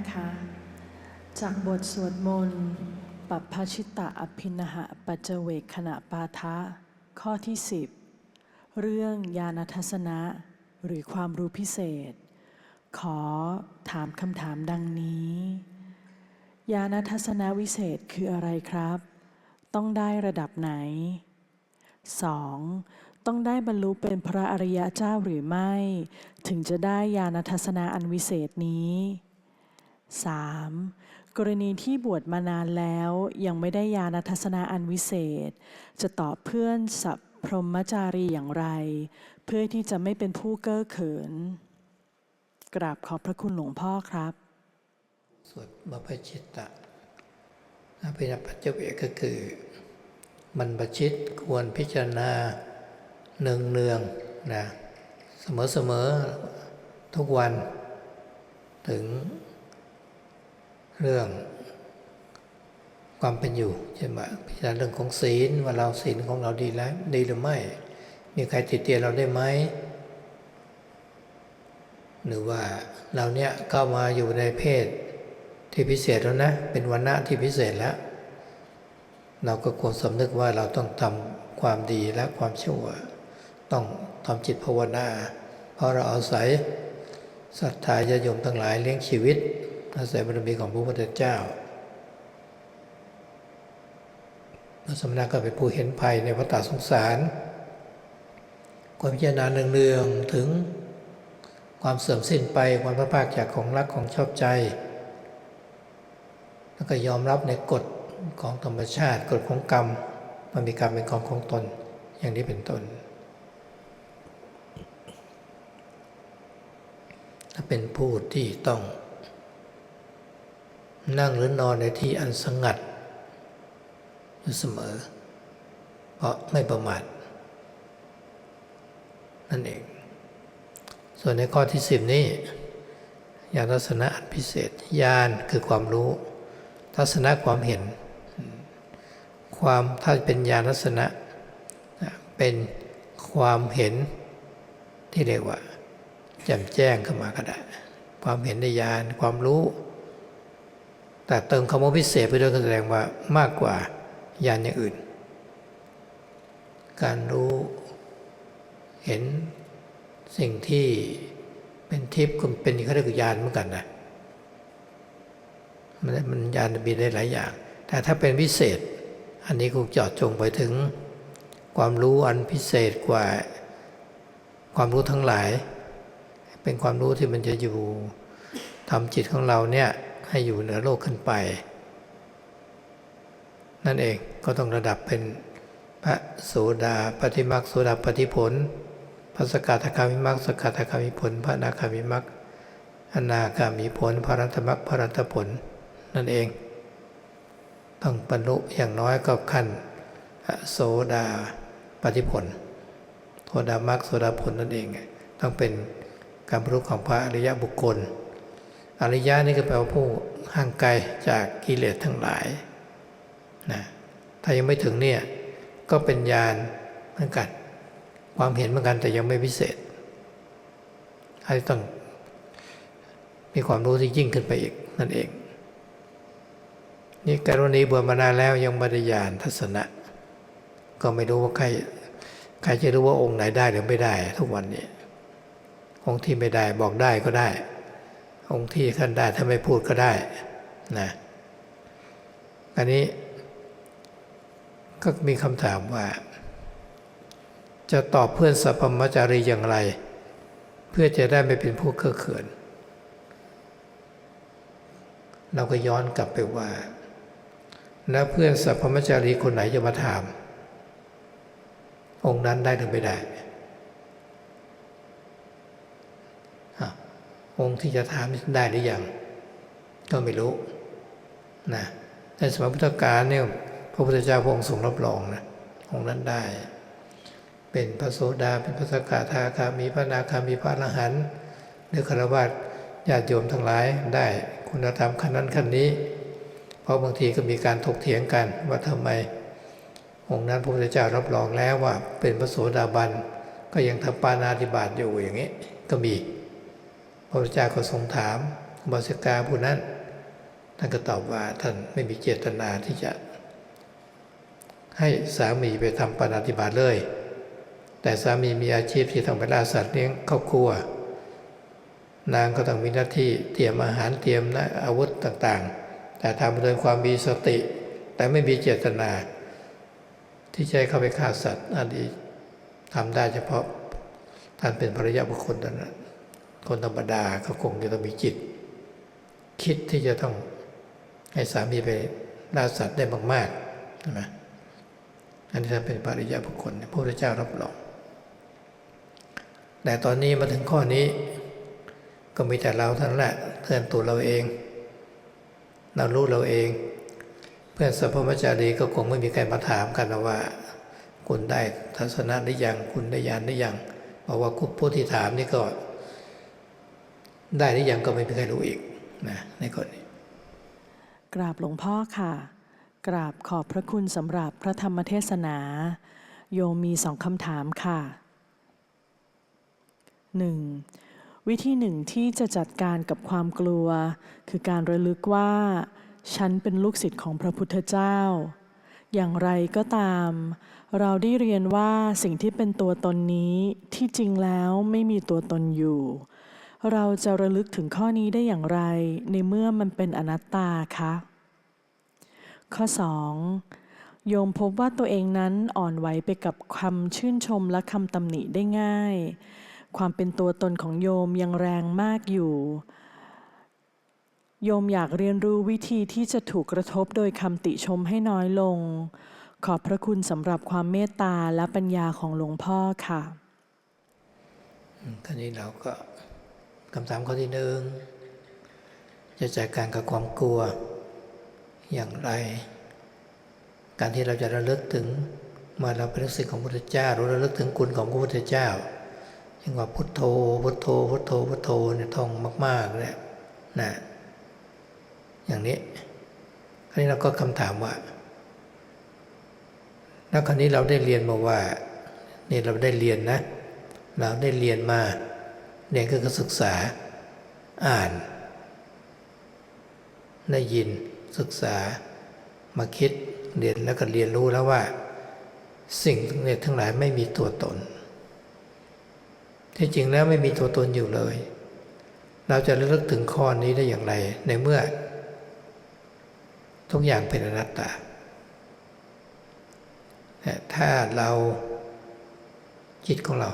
นะคะ จากบทสวดมนต์ปัปพชิตะอภินหะปัจเจเวกขณะปาทะ ข้อที่ 10 เรื่องญาณทัศนะ หรือความรู้พิเศษ ขอถามคำถามดังนี้ ญาณทัศนวิเศษคืออะไรครับ ต้องได้ระดับไหน 2. ต้องได้บรรลุเป็นพระอริยเจ้าหรือไม่ ถึงจะได้ญาณทัศนะอันวิเศษนี้ 3. กรณีที่บวชมานานแล้วยังไม่ได้ญาณทัศนะอันวิเศษ จะตอบเพื่อนสัพพรหมจารีอย่างไร เพื่อที่จะไม่เป็นผู้เก้อเขิน กราบขอบพระคุณหลวงพ่อครับ สวดบพชิตะอภินปัจเจเวกก็คือ มันประชิตควรพิจารณาเนืองเนืองนะเสมอเสมอทุกวันถึง เรื่องความเป็นอยู่ใช่ไหมพิจารณาเรื่องของศีลว่าเราศีลของเราดีแล้วดีหรือไม่ มีใครติดเตียนเราได้ไหมหรือว่าเราเนี่ยเข้ามาอยู่ในเพศที่พิเศษแล้วนะ เป็นวันณะที่พิเศษแล้ว เราก็ควรสำนึกว่าเราต้องทำความดีและความชั่ว ต้องทำจิตภาวนา เพราะเราอาศัยศรัทธาญาโยมทั้งหลายเลี้ยงชีวิต อาศัยบารมีของพระพุทธเจ้าพระสมณะก็เป็นผู้เห็นภัยในวัฏสงสาร ความพิจารณาเนืองๆถึงความเสื่อมสิ้นไปความพระภาคจากของรักของชอบใจ แล้วก็ยอมรับในกฎของธรรมชาติกฎของกรรมมันมีกรรมเป็นของของตนอย่างนี้เป็นต้นถ้าเป็นผู้ที่ต้อง นั่งหรือนอนในที่อันสงัด อยู่เสมอ เพราะไม่ประมาทนั่นเองส่วนในข้อที่สิบนี้ญาณทัศนะอันพิเศษญาณคือความรู้ ทัศนะความเห็น ความถ้าเป็นญาณทัศนะเป็นความเห็นที่เรียกว่าแจ่มแจ้งขึ้นมาก็ได้ ความเห็นในญาณความรู้ แต่เติมคำว่าพิเศษไปด้วยก็แสดงว่ามากกว่าญาณอย่างอื่น การรู้เห็นสิ่งที่เป็นทิพย์ก็เป็นเขาเรียกญาณเหมือนกันนะมันมันญาณมีได้หลายอย่าง แต่ถ้าเป็นพิเศษ อันนี้คงจาะจงไปถึง ความรู้อันพิเศษกว่าความรู้ทั้งหลาย เป็นความรู้ที่มันจะอยู่ทำจิตของเราเนี่ย ให้อยู่เหนือโลกขึ้นไป นั่นเองก็ต้องระดับเป็นพระโสดาปฏิมักโสดาปฏิผล พระสกทาคามิมักสกทาคามิผล พระนาคามิมักอนาคามิผล พระรัตมักพระรัตผล นั่นเอง ต้องบรรลุอย่างน้อยก็ขั้นโสดาปฏิผลโสดามักโสดาผลนั่นเอง ต้องเป็นการบรรลุของพระอริยบุคคล อริยะนี่ก็แปลว่าผู้ห่างไกลจากกิเลสทั้งหลายนะถ้ายังไม่ถึงเนี่ยก็เป็นญาณเหมือนกัน ความเห็นเหมือนกันแต่ยังไม่พิเศษให้ต้องมีความรู้ที่ยิ่งขึ้นไปอีกนั่นเอง นี่กรณีบวชมานานแล้วยังไม่ได้ญาณทัศนะ ก็ไม่รู้ว่าใครใครจะรู้ว่าองค์ไหนได้หรือไม่ได้ ทุกวันนี้องค์ที่ไม่ได้บอกได้ก็ได้ องค์ที่ท่านได้ถ้าไม่พูดก็ได้นะอันนี้ก็มีคำถามว่า จะตอบเพื่อนสัพพมจารีอย่างไร เพื่อจะได้ไม่เป็นผู้เคอเขิน เราก็ย้อนกลับไปว่า แล้วเพื่อนสัพพมจารีคนไหนจะมาถาม องค์นั้นได้หรือไม่ได้อะ องค์ที่จะถามได้หรือยังก็ไม่รู้นะในสมัยพุทธกาลเนี่ยพระพุทธเจ้าพระองค์ทรงรับรองนะองค์นั้นได้ เป็นพระโสดาเป็นพระสกทาคามีพระนาคามีพระอรหันต์หรือคารวะญาติโยมทั้งหลายได้คุณธรรมขั้นนั้นขั้นนี้ เพราะบางทีก็มีการถกเถียงกันว่าทำไม องค์นั้นพระพุทธเจ้ารับรองแล้วว่าเป็นพระโสดาบันก็ยังทำปานาธิบาตอยู่อย่างนี้ก็มี พระพุทธเจ้าก็ทรงถามบาสิกาผู้นั้นท่านก็ตอบว่าท่านไม่มีเจตนาที่จะ ให้สามีไปทำปฏิบัติเลย แต่สามีมีอาชีพที่ต้องไปล่าสัตว์เลี้ยงครอบครัว นางก็ต้องมีหน้าที่เตรียมอาหารเตรียมนะอาวุธต่างๆ แต่ทำโดยความมีสติ แต่ไม่มีเจตนา ที่จะเข้าไปฆ่าสัตว์อันนี้ทำได้เฉพาะท่านเป็นภรรยาบุคคลเท่านั้น คนธรรมดาก็คงจะต้องมีจิต คิดที่จะต้องให้สามีไปล่าสัตว์ได้มากๆใช่ไหมอันนี้ท่าเป็นภริยาบุคคลพระพุทธเจ้ารับรอง แต่ตอนนี้มาถึงข้อนี้ ก็มีแต่เราท่านั้นแหละเพื่อนตัวเราเอง เรารู้เราเอง เพื่อนสัพพมจารีก็คงไม่มีใครมาถามกันว่า คุณได้ทัศนะหรือยังคุณได้ญาณหรือยังเพราะว่าผู้ที่ถามนี่ก็ ได้หรือยังก็ไม่มีใครรู้อีกนะในข้อนี้กราบหลวงพ่อค่ะ กราบขอบพระคุณสำหรับพระธรรมเทศนา โยมมีสองคำถามค่ะ 1. วิธีหนึ่งที่จะจัดการกับความกลัว คือการระลึกว่า ฉันเป็นลูกศิษย์ของพระพุทธเจ้า อย่างไรก็ตาม เราได้เรียนว่าสิ่งที่เป็นตัวตนนี้ที่จริงแล้วไม่มีตัวตนอยู่ เราจะระลึกถึงข้อนี้ได้อย่างไร ในเมื่อมันเป็นอนัตตาคะข้อ 2. โยมพบว่าตัวเองนั้นอ่อนไหวไปกับคำชื่นชมและคำตำหนิได้ง่าย ความเป็นตัวตนของโยมยังแรงมากอยู่ โยมอยากเรียนรู้วิธีที่จะถูกกระทบโดยคำติชมให้น้อยลง ขอบพระคุณสำหรับความเมตตาและปัญญาของหลวงพ่อค่ะครานี้เราก็ คำถามข้อที่หนึ่งจะจัดการกับความกลัวอย่างไร การที่เราจะระลึกถึงเมื่อเราเป็นลูกศิษย์ของพระพุทธเจ้าเราระลึกถึงคุณของพระพุทธเจ้าอย่างว่าพุทโธพุทโธพุทโธพุทโธเนี่ยท่องมากๆเนี่ยนะอย่างนี้คราวนี้เราก็คำถามว่าแล้วคราวนี้เราได้เรียนมาว่านี่เราได้เรียนนะ เราได้เรียนมา เรียก็ศึกษาอ่าน ได้ยินศึกษามาคิดเรียนแล้วก็เรียนรู้แล้วว่า สิ่งเนี่ยทั้งหลายไม่มีตัวตน ที่จริงแล้วไม่มีตัวตนอยู่เลย เราจะระลึกถึงข้อนี้ได้อย่างไร ในเมื่อ ทุกอย่างเป็นอนัตตาถ้าเราจิตของเรา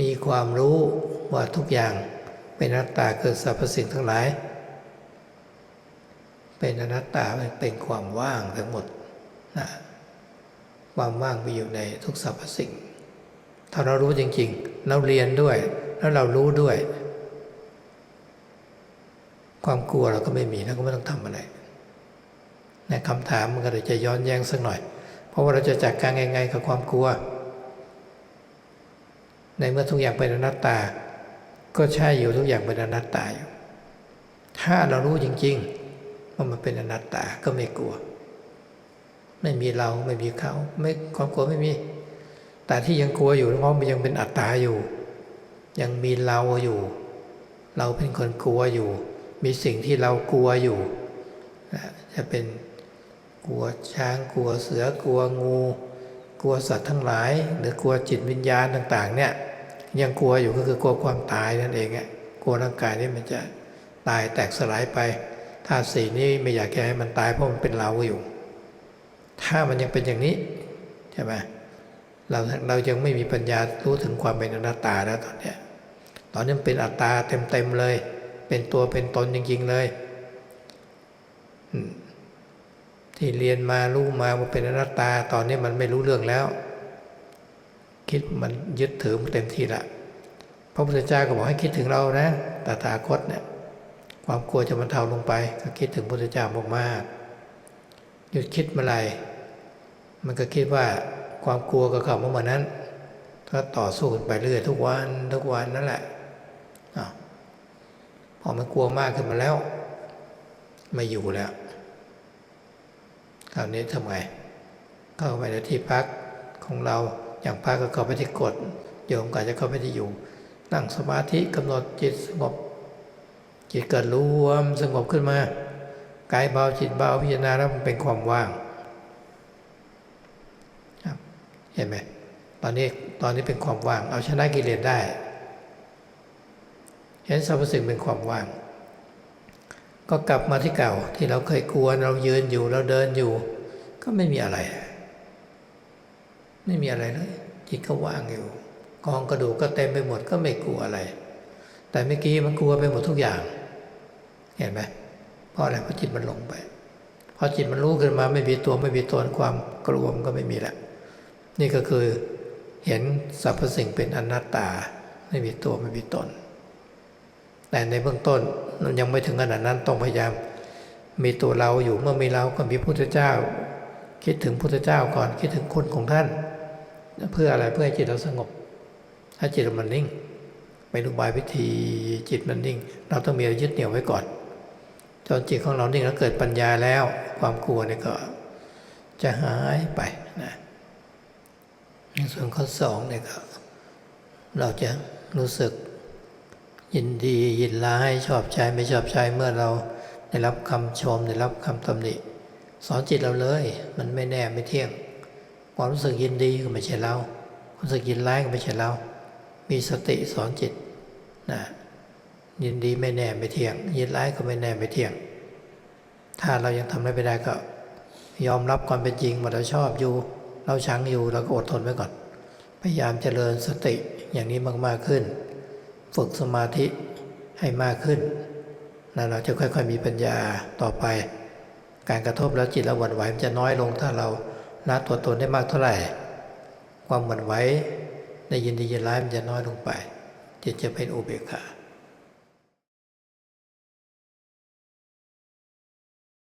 มีความรู้ว่าทุกอย่างเป็นอนัตตาเกิดสรรพสิ่งทั้งหลาย เป็นอนัตตาเป็นความว่างทั้งหมดนะความว่างมีอยู่ในทุกสรรพสิ่ง ถ้าเรารู้จริง ๆ เราเรียนด้วย แล้วเรารู้ด้วย ความกลัวเราก็ไม่มีแล้วก็ไม่ต้องทำอะไรในคำถามมันก็เลยจะย้อนแย้งสักหน่อย เพราะว่าเราจะจัดการยังไงกับความกลัว ในเมื่อทุกอย่างเป็นอนัตตา ก็ใช่อยู่ทุกอย่างเป็นอนัตตาอยู่ ถ้าเรารู้จริงๆว่ามันเป็นอนัตตาก็ไม่กลัว ไม่มีเราไม่มีเขา ไม่ความกลัวไม่มี แต่ที่ยังกลัวอยู่เพราะมันยังเป็นอัตตาอยู่ ยังมีเราอยู่ เราเป็นคนกลัวอยู่ มีสิ่งที่เรากลัวอยู่จะเป็นกลัวช้างกลัวเสือกลัวงู กลัวสัตว์ทั้งหลาย หรือกลัวจิตวิญญาณต่าง ๆ เนี่ย ยังกลัวอยู่ก็คือกลัวความตายนั่นเองอะกลัวร่างกายนี่มันจะตายแตกสลายไปธาตุสีนี้ไม่อยากให้มันตายเพราะมันเป็นเราอยู่ ถ้ามันยังเป็นอย่างนี้ใช่ไหมเราเรายังไม่มีปัญญารู้ถึงความเป็นอนัตตาแล้วตอนเนี้ยตอนนี้เป็นอัตตาเต็มๆเลย เป็นตัวเป็นตนจริงๆเลย ที่เรียนมารู้มาว่าเป็นอนัตตา ตอนนี้มันไม่รู้เรื่องแล้ว คิดมันยึดถือมันเต็มที่ละพระพุทธเจ้าก็บอกให้คิดถึงเรานะตถาคตเนี่ยความกลัวจะบรรเทาลงไป ก็คิดถึงพุทธเจ้ามากๆหยุดคิดเมื่อไหร่มันก็คิดว่าความกลัวกับเขาเมื่อนั้น ก็ต่อสู้กันไปเรื่อยทุกวันทุกวันนั่นแหละอพอมันกลัวมากขึ้นมาแล้ว ไม่อยู่แล้วคราวนี้ทำไงเข้าไปในที่พักของเรา อย่างพักก็เข้าไปที่กฎโยมก็จะเข้าไปที่อยู่ นั่งสมาธิกำหนดจิตสงบ จิตเกิดรวมสงบขึ้นมากายเบาจิตเบาพิจารณาแล้วมันเป็นความว่างครับเห็นไหมตอนนี้ตอนนี้เป็นความว่าง เอาชนะกิเลสได้ เห็นสรรพสิ่งเป็นความว่าง ก็กลับมาที่เก่าที่เราเคยกลัวเรายืนอยู่เราเดินอยู่ ก็ไม่มีอะไร ไม่มีอะไรเลย จิตก็ว่างอยู่ กองกระดูกก็เต็มไปหมดก็ไม่กลัวอะไร แต่เมื่อกี้มันกลัวไปหมดทุกอย่าง เห็นไหมเพราะอะไรเพราะจิตมันหลงไปพอจิตมันรู้ขึ้นมาไม่มีตัวไม่มีตนความกลัวมันก็ไม่มีละนี่ก็คือเห็นสรรพสิ่งเป็นอนัตตา ไม่มีตัวไม่มีตน แต่ในเบื้องต้นยังไม่ถึงขนาดนั้นต้องพยายามมีตัวเราอยู่เมื่อมีเราก็มีพุทธเจ้า คิดถึงพุทธเจ้าก่อนคิดถึงคุณของท่าน เพื่ออะไรเพื่อให้จิตเราสงบถ้าจิตมันนิ่งไปดูบายวิธีจิตมันนิ่ง เราต้องมีอะไรยึดเหนี่ยวไว้ก่อนจนจิตของเรานิ่งแล้วเกิดปัญญาแล้ว ความกลัวเนี่ยก็จะหายไปนะในส่วนข้อสองเนี่ยก็เราจะรู้สึกยินดียินร้ายชอบใจไม่ชอบใจเมื่อเราได้รับคำชมได้รับคำตำหนิ สอนจิตเราเลย มันไม่แน่ไม่เที่ยง ความรู้สึกยินดีก็ไม่ใช่เราความรู้สึกยินร้ายก็ไม่ใช่เรา มีสติสอนจิตนะยินดีไม่แน่ไม่เที่ยง ยินร้ายก็ไม่แน่ไม่เที่ยง ถ้าเรายังทำได้ไม่ได้ก็ ยอมรับความเป็นจริงว่าเราชอบอยู่ เราชังอยู่เราก็อดทนไว้ก่อน พยายามเจริญสติอย่างนี้มากๆขึ้น ฝึกสมาธิให้มากขึ้น แล้วเราจะค่อยๆมีปัญญาต่อไป การกระทบแล้วจิตเราหวั่นไหวมันจะน้อยลงถ้าเราละตัวตนได้มากเท่าไหร่ ความหวั่นไหวในยินดียินร้ายมันจะน้อยลงไป จิตจะเป็นอุเบกขา